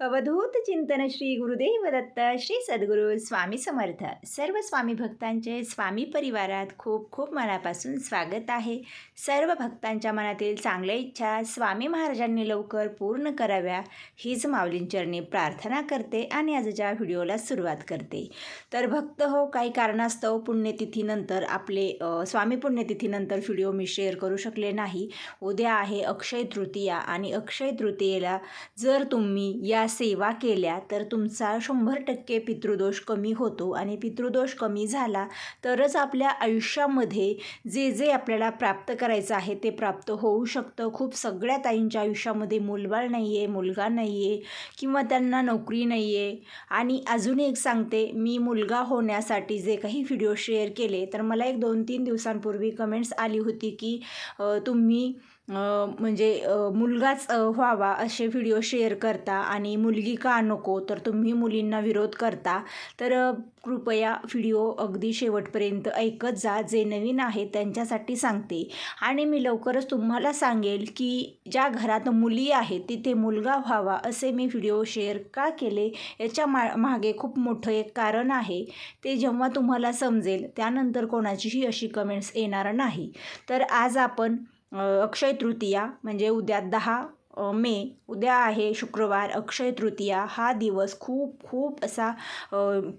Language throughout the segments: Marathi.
अवधूत चिंतन श्री गुरुदेव दत्त श्री सद्गुरू स्वामी समर्थ. सर्व स्वामी भक्तांचे स्वामी परिवारात खूप खूप मनापासून स्वागत आहे. सर्व भक्तांच्या मनातील चांगल्या इच्छा स्वामी महाराजांनी लवकर पूर्ण कराव्या हीच माऊलींचरणी प्रार्थना करते आणि आजच्या व्हिडिओला सुरुवात करते. तर भक्त हो काही कारणास्तव पुण्यतिथीनंतर आपले स्वामी पुण्यतिथीनंतर व्हिडिओ मी शेअर करू शकले नाही. उद्या आहे अक्षय तृतीया आणि अक्षय तृतीयेला जर तुम्ही या सेवा केल्या तर तुमचा शंभर टक्के पितृदोष कमी होतो. आणि पितृदोष कमी झाला तरच आपल्या आयुष्यामध्ये जे जे आपल्याला प्राप्त करायचं आहे ते प्राप्त होऊ शकतं. खूप सगळ्या ताईंच्या आयुष्यामध्ये मुलबाळ नाही आहे मुलगा नाही आहे किंवा त्यांना नोकरी नाही आहे आणि अजून एक सांगते मी मुलगा होण्यासाठी जे काही व्हिडिओ शेअर केले तर मला एक दोन तीन दिवसांपूर्वी कमेंट्स आली होती की तुम्ही म्हणजे मुलगाच व्हावा असे व्हिडिओ शेअर करता आणि मुलगी का नको तर तुम्ही मुलींना विरोध करता. तर कृपया व्हिडिओ अगदी शेवटपर्यंत ऐकत जा. जे नवीन आहे त्यांच्यासाठी सांगते. आणि मी लवकरच तुम्हाला सांगेल की ज्या घरात मुली आहेत तिथे मुलगा व्हावा असे मी व्हिडिओ शेअर का केले याच्या मा मागे खूप मोठं एक कारण आहे. ते जेव्हा तुम्हाला समजेल त्यानंतर कोणाचीही अशी कमेंट्स येणार नाही. तर आज आपण अक्षय तृतीया म्हणजे उद्या दहा मे उद्या आहे शुक्रवार अक्षय तृतीया. हा दिवस खूप खूप असा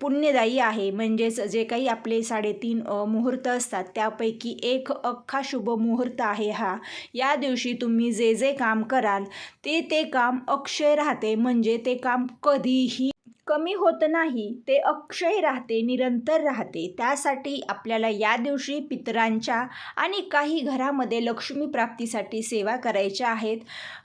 पुण्यदायी आहे. म्हणजेच जे काही आपले साडेतीन मुहूर्त असतात त्यापैकी एक अख्खा शुभ मुहूर्त आहे हा. या दिवशी तुम्ही जे जे काम कराल ते ते काम अक्षय राहते. म्हणजे ते काम कधीही कमी होत नाही ते अक्षय राहते निरंतर राहते. त्यासाठी आपल्याला या दिवशी पितरांच्या आणि काही घरामध्ये लक्ष्मी प्राप्तीसाठी सेवा करायच्या आहेत.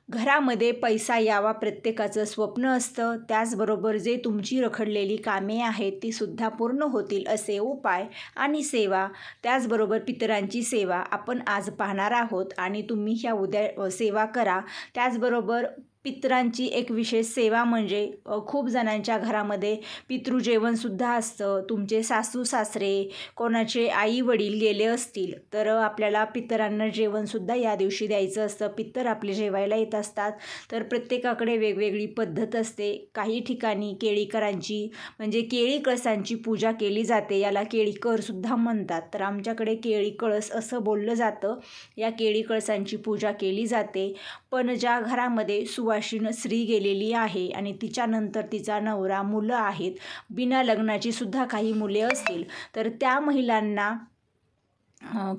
घरामध्ये पैसा यावा प्रत्येकाचं स्वप्न असतं. त्याचबरोबर जे तुमची रखडलेली कामे आहेत ती सुद्धा पूर्ण होतील असे उपाय आणि सेवा. त्याचबरोबर पितरांची सेवा आपण आज पाहणार आहोत आणि तुम्ही ह्या उद्या सेवा करा. त्याचबरोबर पितरांची एक विशेष सेवा म्हणजे खूप जणांच्या घरामध्ये पितृजेवणसुद्धा असतं. तुमचे सासू सासरे कोणाचे आई वडील गेले असतील तर आपल्याला पितरांना जेवणसुद्धा या दिवशी द्यायचं असतं. पितर आपले जेवायला येत असतात. तर प्रत्येकाकडे वेगवेगळी पद्धत असते. काही ठिकाणी केळीकरांची म्हणजे केळी कळसांची पूजा केली जाते. याला केळी करसुद्धा म्हणतात. तर आमच्याकडे केळी कळस असं बोललं जातं. या केळी कळसांची पूजा केली जाते. पण ज्या घरामध्ये सुवासिन स्त्री गेलेली आहे आणि तिच्यानंतर तिचा नवरा मुलं आहेत बिना लग्नाची सुद्धा काही मुले असतील. तर त्या महिलांना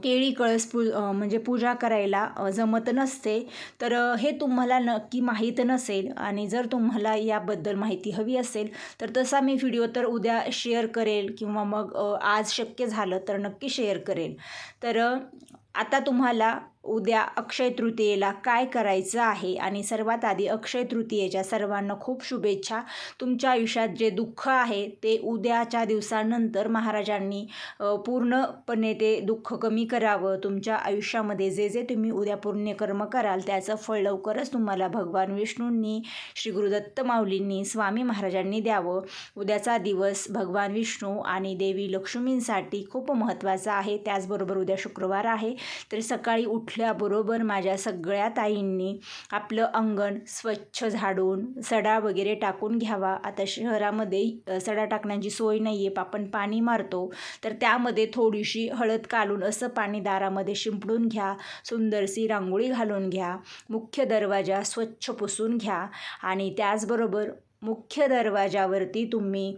केळी कळस पू म्हणजे पूजा करायला जमत नसते तर हे तुम्हाला नक्की माहीत नसेल आणि जर तुम्हाला याबद्दल माहिती हवी असेल तर तसा मी व्हिडिओ तर उद्या शेअर करेल किंवा मग आज शक्य झालं तर नक्की शेअर करेल. तर आता तुम्हाला उद्या अक्षय तृतीयेला काय करायचं आहे? आणि सर्वात आधी अक्षय तृतीयेच्या सर्वांना खूप शुभेच्छा. तुमच्या आयुष्यात जे दुःख आहे ते उद्याच्या दिवसानंतर महाराजांनी पूर्णपणे ते दुःख कमी करावं. तुमच्या आयुष्यामध्ये जे जे तुम्ही उद्या पुण्यकर्म कराल त्याचं फळ लवकरच तुम्हाला भगवान विष्णूंनी श्री गुरुदत्त माऊलींनी स्वामी महाराजांनी द्यावं. उद्याचा दिवस भगवान विष्णू आणि देवी लक्ष्मींसाठी खूप महत्त्वाचा आहे. त्याचबरोबर उद्या शुक्रवार आहे. तर सकाळी उठ उठल्याबरोबर माझ्या सगळ्या ताईंनी आपलं अंगण स्वच्छ झाडून सडा वगैरे टाकून घ्यावा. आता शहरामध्ये सडा टाकण्याची सोय नाही आहे आपण पाणी मारतो. तर त्यामध्ये थोडीशी हळद काढून असं पाणी दारामध्ये शिंपडून घ्या. सुंदरशी रांगोळी घालून घ्या. मुख्य दरवाजा स्वच्छ पुसून घ्या. आणि त्याचबरोबर मुख्य दरवाजावरती तुम्ही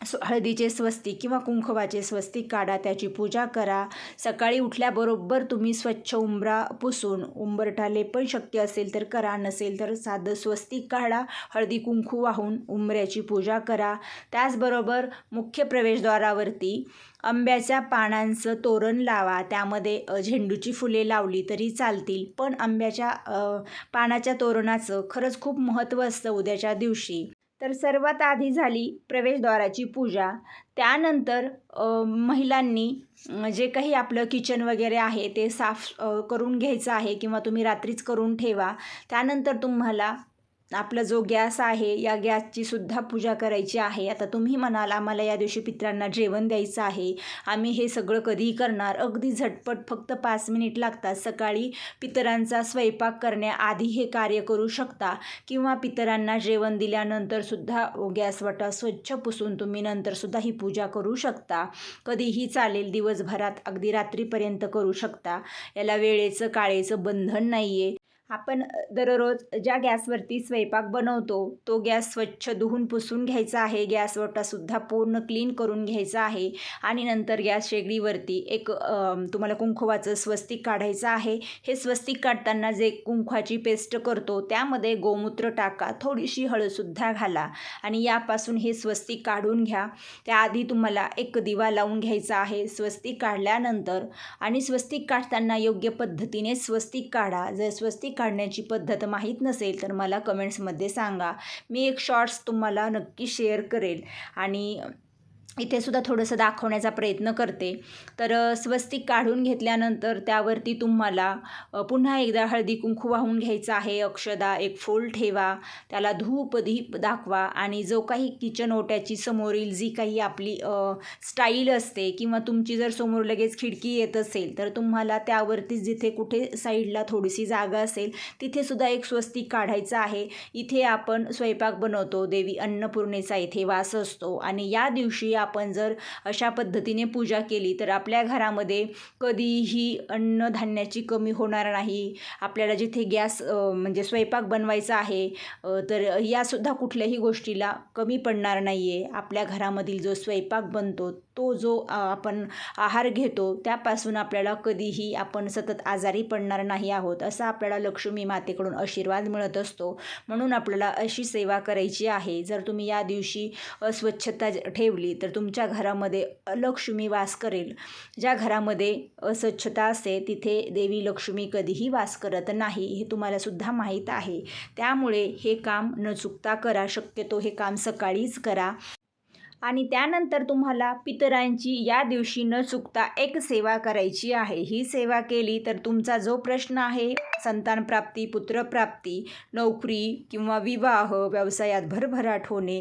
हळदीचे स्वस्तिक किंवा कुंकवाचे स्वस्तिक काढा त्याची पूजा करा. सकाळी उठल्याबरोबर तुम्ही स्वच्छ उंबरा पुसून उंबरठा पण शक्य असेल तर करा नसेल तर साधं स्वस्तिक काढा. हळदी कुंकू वाहून उंबऱ्याची पूजा करा. त्याचबरोबर मुख्य प्रवेशद्वारावरती आंब्याच्या पानांचं तोरण लावा. त्यामध्ये झेंडूची फुले लावली तरी चालतील. पण आंब्याच्या पानाच्या तोरणाचं खरंच खूप महत्त्व असतं उद्याच्या दिवशी. तर सर्वात आधी झाली प्रवेशद्वाराची पूजा. त्यानंतर महिलांनी जे काही आपलं किचन वगैरे आहे ते साफ करून घ्यायचं आहे किंवा तुम्ही रात्रीच करून ठेवा. त्यानंतर तुम्हाला आपला जो गॅस आहे या गॅसची सुद्धा पूजा करायची आहे. आता तुम्ही म्हणाल आम्हाला या दिवशी पित्रांना जेवण द्यायचं आहे. आम्ही हे सगळं कधी करणार. अगदी झटपट फक्त पाच मिनिट लागतात. सकाळी पितरांचा स्वयंपाक करण्याआधी हे कार्य करू शकता. किंवा पितरांना जेवण दिल्यानंतरसुद्धा गॅस वाटा स्वच्छ पुसून तुम्ही नंतरसुद्धा ही पूजा करू शकता. कधीही चालेल दिवसभरात अगदी रात्रीपर्यंत करू शकता. याला वेळेचं काळेचं बंधन नाही आहे आपण दररोज ज्या गॅसवरती स्वयंपाक बनवतो तो गॅस स्वच्छ धुवून पुसून घ्यायचा आहे. गॅसवटासुद्धा पूर्ण क्लीन करून घ्यायचा आहे. आणि नंतर गॅस शेगडीवरती एक तुम्हाला कुंकवाचं स्वस्तिक काढायचं आहे. हे स्वस्तिक काढताना जे कुंकवाची पेस्ट करतो त्यामध्ये गोमूत्र टाका थोडीशी हळदसुद्धा घाला आणि यापासून हे स्वस्तिक काढून घ्या. त्याआधी तुम्हाला एक दिवा लावून घ्यायचा आहे स्वस्तिक काढल्यानंतर. आणि स्वस्तिक काढताना योग्य पद्धतीने स्वस्तिक काढा. जर स्वस्तिक काढण्याची पद्धत माहीत नसेल तर मला कमेंट्समध्ये सांगा. मी एक शॉर्ट्स तुम्हाला नक्की शेअर करेल. आणि इथे सुद्धा थोडंसं दाखवण्याचा प्रयत्न करते. तर स्वस्तिक काढून घेतल्यानंतर त्यावरती तुम्हाला पुन्हा एकदा हळदी कुंकू वाहून घ्यायचं आहे. अक्षदा एक फूल ठेवा. त्याला धूप दीप दाखवा आणि जो काही किचन ओट्याची समोरील जी काही आपली स्टाईल असते किंवा तुमची जर समोर लगेच खिडकी येत असेल तर तुम्हाला त्यावरती जिथे कुठे साईडला थोडीशी जागा असेल तिथे सुद्धा एक स्वस्तिक काढायचं आहे. इथे आपण स्वयंपाक बनवतो. देवी अन्नपूर्णेचा इथे वास असतो. आणि या दिवशी आपण जर अशा पद्धतीने पूजा केली तर आपल्या घरामध्ये कधीही अन्नधान्याची कमी होणार नाही. आपल्याला जिथे गॅस म्हणजे स्वयंपाक बनवायचा आहे तर यासुद्धा कुठल्याही गोष्टीला कमी पडणार नाही आहे आपल्या घरामधील जो स्वयंपाक बनतो तो जो आपण आहार घेतो त्यापासून आपल्याला कधीही आपण सतत आजारी पडणार नाही आहोत असा आपल्याला लक्ष्मी मातेकडून आशीर्वाद मिळत असतो. म्हणून आपल्याला अशी सेवा करायची आहे. जर तुम्ही या दिवशी अस्वच्छता ठेवली तर तुमच्या घरामध्ये लक्ष्मी वास करेल. ज्या घरामध्ये अस्वच्छता असते तिथे देवी लक्ष्मी कधीही वास करत नाही हे तुम्हाला सुद्धा माहीत आहे. त्यामुळे हे काम न चुकता करा शक्यतो हे काम सकाळीच करा. आणि त्यानंतर तुम्हाला पितरांची या दिवशी न चुकता एक सेवा करायची आहे. ही सेवा केली तर तुमचा जो प्रश्न आहे संतानप्राप्ती पुत्रप्राप्ती नोकरी किंवा विवाह व्यवसायात भरभराट होणे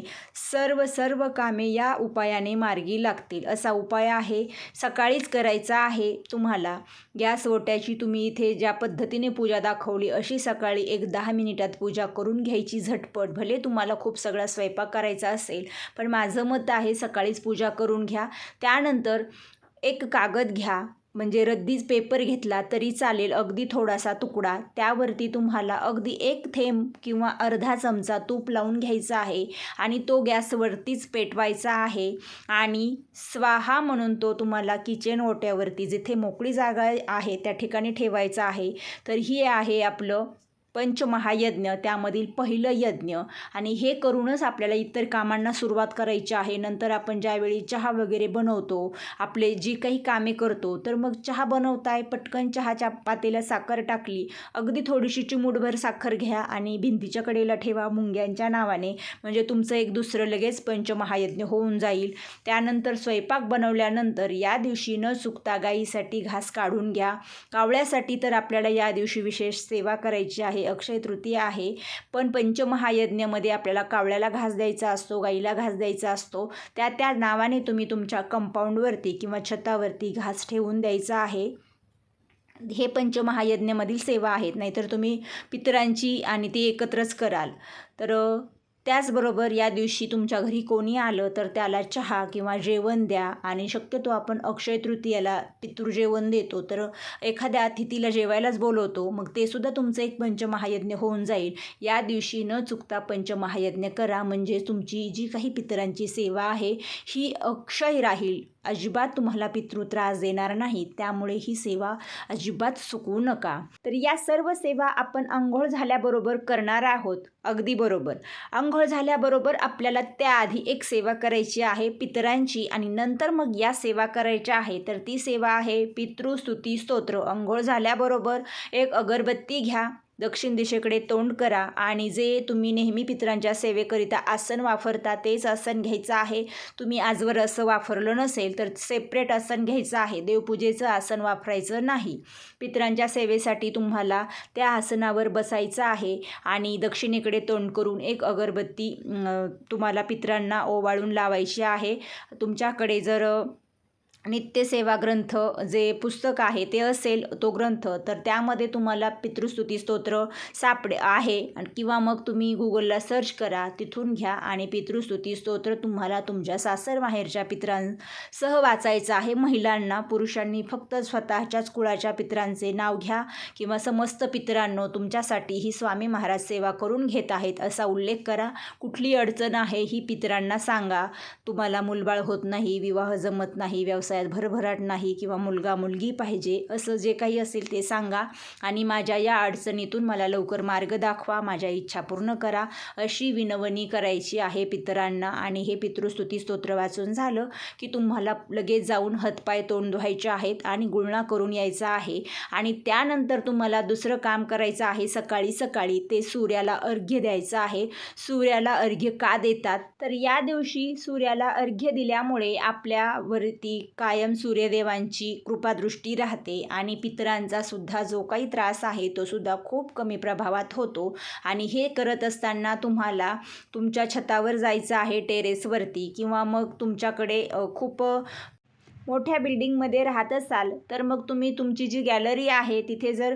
सर्व सर्व कामे या उपायाने मार्गी लागतील. असा उपाय आहे. सकाळीच करायचा आहे तुम्हाला. गॅस ओट्याची तुम्ही इथे ज्या पद्धतीने पूजा दाखवली अशी सकाळी एक दहा मिनिटात पूजा करून घ्यायची झटपट. भले तुम्हाला खूप सगळा स्वयंपाक करायचा असेल पण माझं मत आहे सकाळीच पूजा करून घ्या. त्यानंतर एक कागद घ्या म्हणजे रद्दीच पेपर घेतला तरी चालेल अगदी थोडासा तुकडा. त्यावरती तुम्हाला अगदी एक थेंब किंवा अर्धा चमचा तूप लावून घ्यायचा आहे आणि तो गॅसवरतीच पेटवायचा आहे. आणि स्वाहा म्हणून तो तुम्हाला किचन ओट्यावरती जिथे मोकळी जागा आहे त्या ठिकाणी ठेवायचा आहे. तर ही आहे आपलं पंचमहायज्ञ त्यामधील पहिलं यज्ञ. आणि हे करूनच आपल्याला इतर कामांना सुरुवात करायची आहे. नंतर आपण ज्यावेळी चहा वगैरे बनवतो आपले जी काही कामे करतो तर मग चहा बनवताय पटकन चहाच्या पातेला साखर टाकली अगदी थोडीशी चिमूटभर साखर घ्या आणि भिंतीच्या कडेला ठेवा मुंग्यांच्या नावाने. म्हणजे तुमचं एक दुसरं लगेच पंचमहायज्ञ होऊन जाईल. त्यानंतर स्वयंपाक बनवल्यानंतर या दिवशी न चुकता गाईसाठी घास काढून घ्या. कावळ्यासाठी तर आपल्याला या दिवशी विशेष सेवा करायची आहे. आहे अक्षय तृतीया आहे. पण पंचमहायज्ञमध्ये आपल्याला कावळ्याला घास द्यायचा असतो गाईला घास द्यायचा असतो. त्या त्या नावाने तुम्ही तुमच्या कंपाऊंडवरती किंवा छतावरती घास ठेवून द्यायचा आहे. हे पंचमहायज्ञमधील सेवा आहेत. नाहीतर तुम्ही पितरांची आणि ती एकत्रच कराल. तर त्याचबरोबर या दिवशी तुमच्या घरी कोणी आलं तर त्याला चहा किंवा जेवण द्या. आणि शक्यतो आपण अक्षय तृतीयाला पितृजेवण देतो. तर एखाद्या अतिथीला जेवायलाच बोलवतो. मग ते सुद्धा तुमचं एक पंचमहायज्ञ होऊन जाईल. या दिवशी न चुकता पंचमहायज्ञ करा. म्हणजे तुमची जी काही पितरांची सेवा आहे ही अक्षय राहील. अजिबात तुम्हाला पितृ त्रास देणार नाही त्यामुळे ही सेवा अजिबात चुकवू नका. तर या सर्व सेवा आपण आंघोळ झाल्याबरोबर करणार आहोत. अगदी बरोबर. आंघोळ झाल्याबरोबर आपल्याला त्याआधी एक सेवा करायची आहे पितरांची आणि नंतर मग या सेवा करायच्या आहे. तर ती सेवा आहे पितृस्तुती स्तोत्र. आंघोळ झाल्याबरोबर एक अगरबत्ती घ्या. दक्षिण दिशेकडे तोंड करा आणि जे तुम्ही नेहमी पितरांच्या सेवेकरिता आसन वापरता तेच आसन घ्यायचं आहे. तुम्ही आजवर असं वापरलं नसेल तर सेपरेट आसन घ्यायचं आहे. देवपूजेचं आसन वापरायचं नाही. पितरांच्या सेवेसाठी तुम्हाला त्या आसनावर बसायचं आहे आणि दक्षिणेकडे तोंड करून एक अगरबत्ती तुम्हाला पितरांना ओवाळून लावायची आहे. तुमच्याकडे जर नित्यसेवा ग्रंथ जे पुस्तक आहे ते असेल तो ग्रंथ तर त्यामध्ये तुम्हाला पितृस्तुती स्तोत्र सापडे आहे. आणि किंवा मग तुम्ही गुगलला सर्च करा तिथून घ्या आणि पितृस्तुती स्तोत्र तुम्हाला तुमच्या सासर माहेरच्या पितरांसह वाचायचं आहे. महिलांना पुरुषांनी फक्त स्वतःच्याच कुळाच्या पितरांचे नाव घ्या किंवा समस्त पितरांनो तुमच्यासाठी ही स्वामी महाराज सेवा करून घेत आहेत असा उल्लेख करा. कुठली अडचण आहे ही पितरांना सांगा. तुम्हाला मुलबाळ होत नाही विवाह जमत नाही व्यवसाय व्यवसायात भरभराट नाही किंवा मुलगा मुलगी पाहिजे असं जे काही असेल ते सांगा आणि माझ्या या अडचणीतून मला लवकर मार्ग दाखवा माझ्या इच्छा पूर्ण करा अशी विनवणी करायची आहे पितरांना. आणि हे पितृस्तुती स्तोत्र वाचून झालं की तुम्हाला लगेच जाऊन हातपाय तोंड धुवायचे आहेत आणि गुळणा करून यायचा आहे. आणि त्यानंतर तुम्हाला दुसरं काम करायचं आहे सकाळी सकाळी ते सूर्याला अर्घ्य द्यायचं आहे. सूर्याला अर्घ्य का देतात? तर या दिवशी सूर्याला अर्घ्य दिल्यामुळे आपल्यावरती कायम सूर्यदेवांची कृपादृष्टी राहते आणि पितरांचा सुद्धा जो काही त्रास आहे तो सुद्धा खूप कमी प्रभावात होतो. आणि हे करत असताना तुम्हाला तुमच्या छतावर जायचं आहे टेरेसवरती किंवा मग तुमच्याकडे खूप मोठ्या बिल्डिंगमध्ये राहत असाल तर मग तुम्ही तुमची जी गॅलरी आहे तिथे जर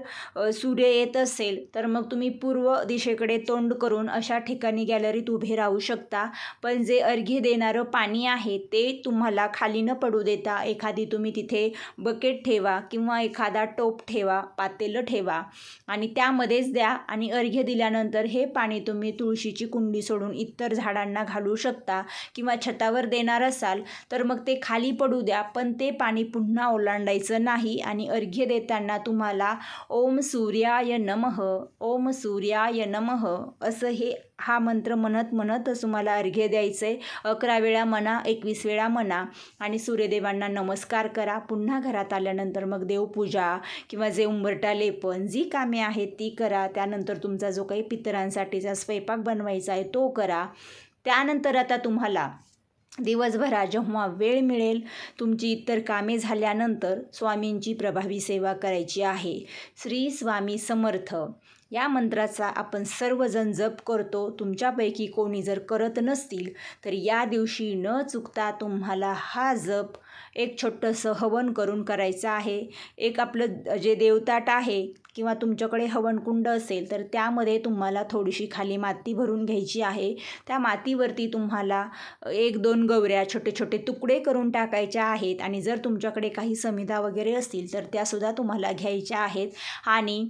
सूर्य येत असेल तर मग तुम्ही पूर्व दिशेकडे तोंड करून अशा ठिकाणी गॅलरीत उभे राहू शकता. पण जे अर्घ्य देणारं पाणी आहे ते तुम्हाला खाली न पडू देता. एखादी तुम्ही तिथे बकेट ठेवा किंवा एखादा टोप ठेवा पातेलं ठेवा आणि त्यामध्येच द्या आणि अर्घ्य दिल्यानंतर हे पाणी तुम्ही तुळशीची कुंडी सोडून इतर झाडांना घालू शकता किंवा छतावर देणार असाल तर मग ते खाली पडू द्या. पण ते पाणी पुन्हा ओलांडायचं नाही आणि अर्घ्य देताना तुम्हाला ओम सूर्याय नमः ओम सूर्याय नमः असं हे हा मंत्र म्हणत म्हणतच तुम्हाला अर्घ्य द्यायचं आहे अकरा वेळा म्हणा एकवीस वेळा म्हणा आणि सूर्यदेवांना नमस्कार करा. पुन्हा घरात आल्यानंतर मग देवपूजा किंवा जे उंबरटा लेपन जी कामे आहेत ती करा. त्यानंतर तुमचा जो काही पितरांसाठीचा स्वयंपाक बनवायचा आहे तो करा. त्यानंतर आता तुम्हाला दिवसभरात जेव्हा वेळ मिळेल तुमची इतर कामे झाल्यानंतर स्वामींची प्रभावी सेवा करायची आहे. श्री स्वामी समर्थ. या मंत्राचा आपण सर्वजण जप करतो. तुमच्यापैकी कोणी जर करत नसतील तर या दिवशी न चुकता तुम्हाला हा जप एक छोटंसं हवन करून करायचं आहे. एक आपलं जे देवताट आहे किंवा तुमच्याकडे हवनकुंड असेल तर त्यामध्ये तुम्हाला थोडीशी खाली माती भरून घ्यायची आहे. त्या मातीवरती तुम्हाला एक दोन गवऱ्या छोटे छोटे तुकडे करून टाकायच्या आहेत आणि जर तुमच्याकडे काही समिधा वगैरे असतील तर त्यासुद्धा तुम्हाला घ्यायच्या आहेत. आणि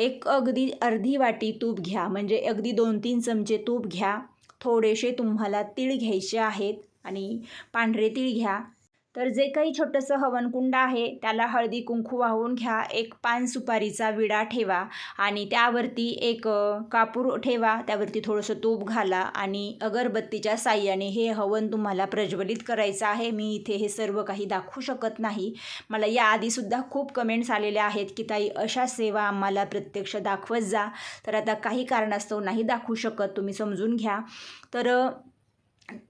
एक अगदी अर्धी वाटी तूप घ्या म्हणजे अगदी दोन तीन चमचे तूप घ्या. थोडेसे तुम्हाला तीळ घ्यायचे आहेत आणि पांढरे तीळ घ्या. तर जे काही छोटंसं हवनकुंड आहे त्याला हळदी कुंकू वाहून घ्या एक पान सुपारीचा विडा ठेवा आणि त्यावरती एक कापूर ठेवा त्यावरती थोडंसं तूप घाला आणि अगरबत्तीच्या साह्याने हे हवन तुम्हाला प्रज्वलित करायचं आहे. मी इथे हे सर्व काही दाखवू शकत नाही. मला याआधीसुद्धा खूप कमेंट्स आलेल्या आहेत की ताई अशा सेवा आम्हाला प्रत्यक्ष दाखवत जा. तर आता काही कारणास्तव नाही दाखवू शकत तुम्ही समजून घ्या. तर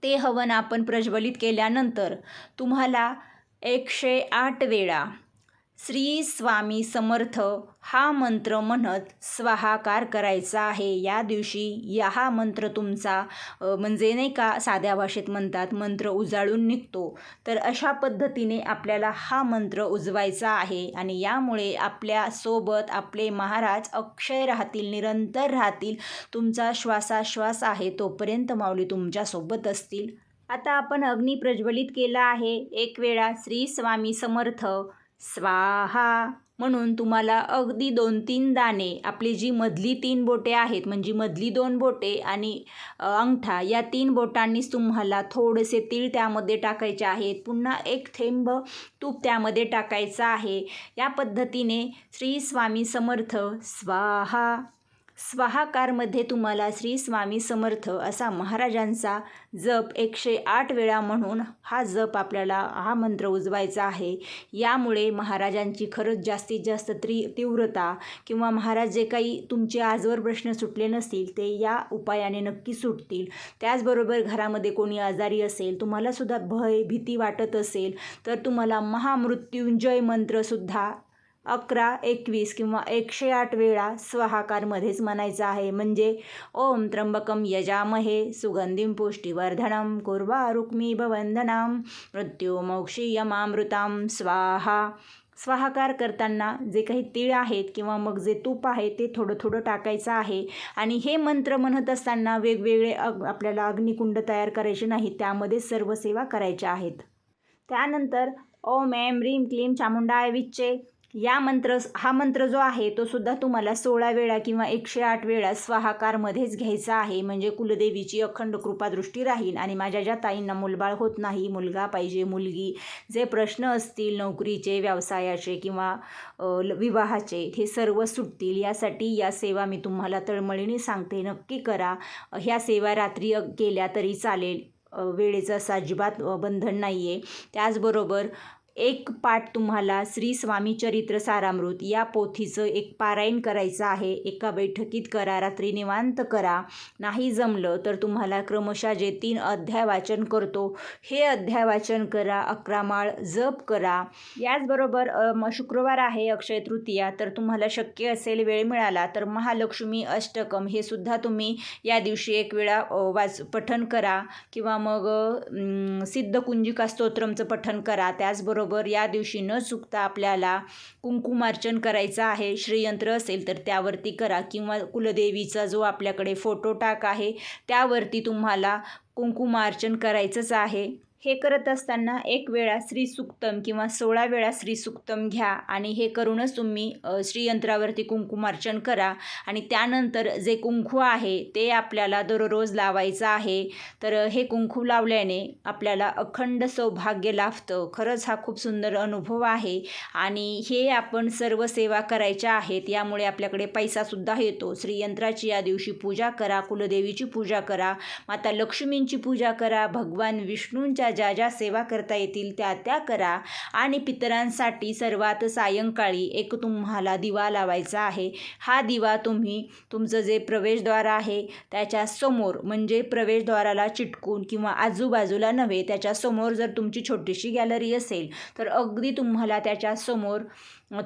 ते हवन आपण प्रज्वलित केल्यानंतर तुम्हाला एकशे आठ वेळा श्री स्वामी समर्थ हा मंत्र म्हणत स्वाहाकार करायचा आहे. या दिवशी या हा मंत्र तुमचा म्हणजे नाही का साध्या भाषेत म्हणतात मंत्र उजाळून निघतो. तर अशा पद्धतीने आपल्याला हा मंत्र उजवायचा आहे आणि यामुळे आपल्यासोबत आपले महाराज अक्षय राहतील निरंतर राहतील. तुमचा श्वासाश्वास आहे तोपर्यंत माऊली तुमच्यासोबत असतील. आता आपण अग्नी प्रज्वलित केला आहे. एक वेळा श्री स्वामी समर्थ स्वाहा. म्हणून तुम्हाला अगदी दोन तीन दाणे आपली जी मधली तीन बोटे आहेत म्हणजे मधली दोन बोटे आणि अंगठा या तीन बोटांनीच तुम्हाला थोडेसे तीळ त्यामध्ये टाकायचे आहेत. पुन्हा एक थेंब तूप त्यामध्ये टाकायचं आहे. या पद्धतीने श्री स्वामी समर्थ. स्वाहा. स्वाहाकारमध्ये तुम्हाला श्री स्वामी समर्थ असा महाराजांचा जप एकशे आठ वेळा म्हणून हा जप आपल्याला हा मंत्र उजवायचा आहे. यामुळे महाराजांची खरंच जास्तीत जास्त त्री तीव्रता किंवा महाराज जे काही तुमचे आजवर प्रश्न सुटले नसतील ते या उपायाने नक्की सुटतील. त्याचबरोबर घरामध्ये कोणी आजारी असेल तुम्हालासुद्धा भय भीती वाटत असेल तर तुम्हाला महामृत्युंजय मंत्रसुद्धा अकरा एकवीस किंवा एकशे आठ वेळा स्वाहाकारमध्येच म्हणायचं आहे. म्हणजे ओम त्र्यंबकम यजामहे सुगंधीम पुष्टीवर्धनम कुर्वा रुक्मी भवंदनाम मृत्यु मोक्षी यमामृताम स्वाहा. स्वाहाकार करताना जे काही तीळ आहेत किंवा मग जे तूप आहे ते थोडं थोडं टाकायचं आहे. आणि हे मंत्र म्हणत असताना वेगवेगळे अग आपल्याला अग्निकुंड तयार करायचे नाहीत त्यामध्ये सर्व सेवा करायच्या आहेत. त्यानंतर ओम एम रीम क्लीम चामुंडाय विच्चे या मंत्र हा मंत्र जो आहे तो सुद्धा तुम्हाला सोळा वेळा किंवा एकशे आठ वेळा स्वाहाकारमध्येच घ्यायचा आहे. म्हणजे कुलदेवीची अखंड कृपादृष्टी राहील आणि माझ्या ज्या ताईंना मुलबाळ होत नाही मुलगा पाहिजे मुलगी जे प्रश्न असतील नोकरीचे व्यवसायाचे किंवा विवाहाचे हे सर्व सुटतील. यासाठी या सेवा मी तुम्हाला तळमळीने सांगते. नक्की करा. ह्या सेवा रात्री केल्या तरी चालेल. वेळेचं असं अजिबात बंधन नाही आहे त्याचबरोबर एक पाठ तुम्हाला श्री स्वामी चरित्र सारामृत या पोथीचं एक पारायण करायचं आहे. एका बैठकीत करा रात्री निवांत करा. नाही जमलं तर तुम्हाला क्रमशः जे तीन अध्याय वाचन करतो हे अध्याय वाचन करा अकरा माळ जप करा. याचबरोबर शुक्रवार आहे अक्षय तृतीया तर तुम्हाला शक्य असेल वेळ मिळाला तर महालक्ष्मी अष्टकम हे सुद्धा तुम्ही या दिवशी एक वेळा वाच पठन करा. किंवा मग सिद्धकुंजिका स्तोत्रमचं पठन करा. त्याचबरोबर बरोबर या दिवशी न चुकता आपल्याला कुंकुमार्चन करायचं आहे. श्रीयंत्र असेल तर त्यावरती करा किंवा कुलदेवीचा जो आपल्याकडे फोटो टाक आहे त्यावरती तुम्हाला कुंकुमार्चन करायचंच आहे. हे करत असताना एक वेळा श्रीसुक्तम किंवा सोळा वेळा श्रीसुक्तम घ्या आणि हे करूनच तुम्ही श्रीयंत्रावरती कुंकुमार्चन करा आणि त्यानंतर जे कुंकू आहे ते आपल्याला दररोज लावायचं आहे. तर हे कुंकू लावल्याने आपल्याला अखंड सौभाग्य लाभतं. खरंच हा खूप सुंदर अनुभव आहे आणि हे आपण सर्व सेवा करायच्या आहेत. यामुळे आपल्याकडे पैसासुद्धा येतो. श्रीयंत्राची या दिवशी पूजा करा कुलदेवीची पूजा करा माता लक्ष्मींची पूजा करा भगवान विष्णूंच्या ज्या ज्या सेवा करता येतील त्या त्या करा. आणि पितरांसाठी सर्वात सायंकाळी एक तुम्हाला दिवा लावायचा आहे. हा दिवा तुम्ही तुमचं जे प्रवेशद्वार आहे त्याच्यासमोर म्हणजे प्रवेशद्वाराला चिटकून किंवा आजूबाजूला नव्हे त्याच्यासमोर जर तुमची छोटीशी गॅलरी असेल तर अगदी तुम्हाला त्याच्यासमोर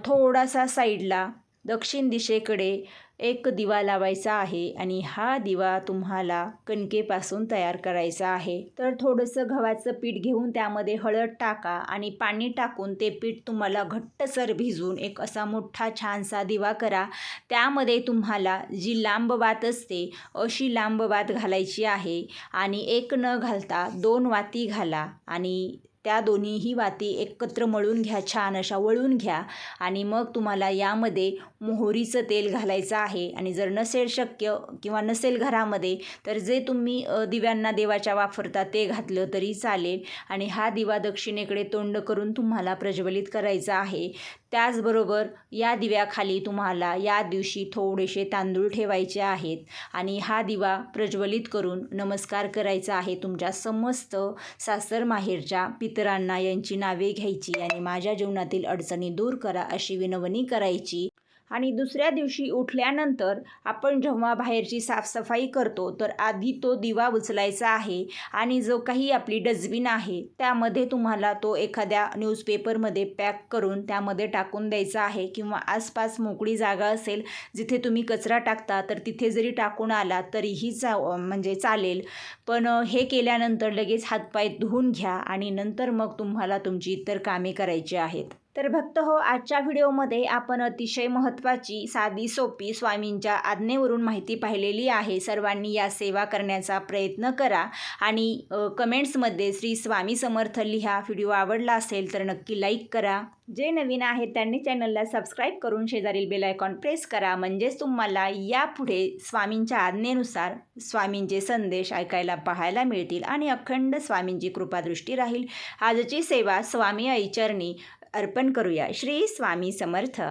थोडासा साईडला दक्षिण दिशेकडे एक दिवा लावायचा आहे आणि हा दिवा तुम्हाला कणकेपासून तयार करायचा आहे. तर थोडंसं गव्हाचं पीठ घेऊन त्यामध्ये हळद टाका आणि पाणी टाकून ते पीठ तुम्हाला घट्टसर भिजून एक असा मोठा छानसा दिवा करा. त्यामध्ये तुम्हाला जी लांब वात असते अशी लांब वात घालायची आहे आणि एक न घालता दोन वाती घाला आणि त्या दोन्हीही वाती एकत्र मळून घ्या छान अशा वळून घ्या आणि मग तुम्हाला यामध्ये मोहरीचं तेल घालायचं आहे. आणि जर नसेल शक्य किंवा नसेल घरामध्ये तर जे तुम्ही दिव्यांना देवाच्या वापरता ते घातलं तरी चालेल. आणि हा दिवा दक्षिणेकडे तोंड करून तुम्हाला प्रज्वलित करायचा आहे. त्याचबरोबर या दिव्याखाली तुम्हाला या दिवशी थोडेसे तांदूळ ठेवायचे आहेत आणि हा दिवा प्रज्वलित करून नमस्कार करायचा आहे तुमच्या समस्त सासर माहेरच्या पितरांना. यांची नावे घ्यायची आणि माझ्या जीवनातील अडचणी दूर करा अशी विनवणी करायची. आणि दुसऱ्या दिवशी उठल्यानंतर आपण जेव्हा बाहेरची साफसफाई करतो तर आधी तो दिवा उचलायचा आहे आणि जो काही आपली डस्टबिन आहे त्यामध्ये तुम्हाला तो एखाद्या न्यूजपेपरमध्ये पॅक करून त्यामध्ये टाकून द्यायचा आहे किंवा आसपास मोकळी जागा असेल जिथे तुम्ही कचरा टाकता तर तिथे जरी टाकून आला तरीही चा म्हणजे चालेल. पण हे केल्यानंतर लगेच हातपाय धुवून घ्या आणि नंतर मग तुम्हाला तुमची इतर कामे करायची आहेत. तर भक्त हो आजच्या व्हिडिओमध्ये आपण अतिशय महत्त्वाची साधी सोपी स्वामींच्या आज्ञेवरून माहिती पाहिलेली आहे. सर्वांनी या सेवा करण्याचा प्रयत्न करा आणि कमेंट्समध्ये श्री स्वामी समर्थ लिहा. व्हिडिओ आवडला असेल तर नक्की लाईक करा. जे नवीन आहेत त्यांनी चॅनलला सबस्क्राईब करून शेजारील बेल आयकॉन प्रेस करा. म्हणजेच तुम्हाला यापुढे स्वामींच्या आज्ञेनुसार स्वामींचे संदेश ऐकायला पाहायला मिळतील आणि अखंड स्वामींची कृपादृष्टी राहील. आजची सेवा स्वामी ऐचरणी अर्पण करूया. श्री स्वामी समर्थ.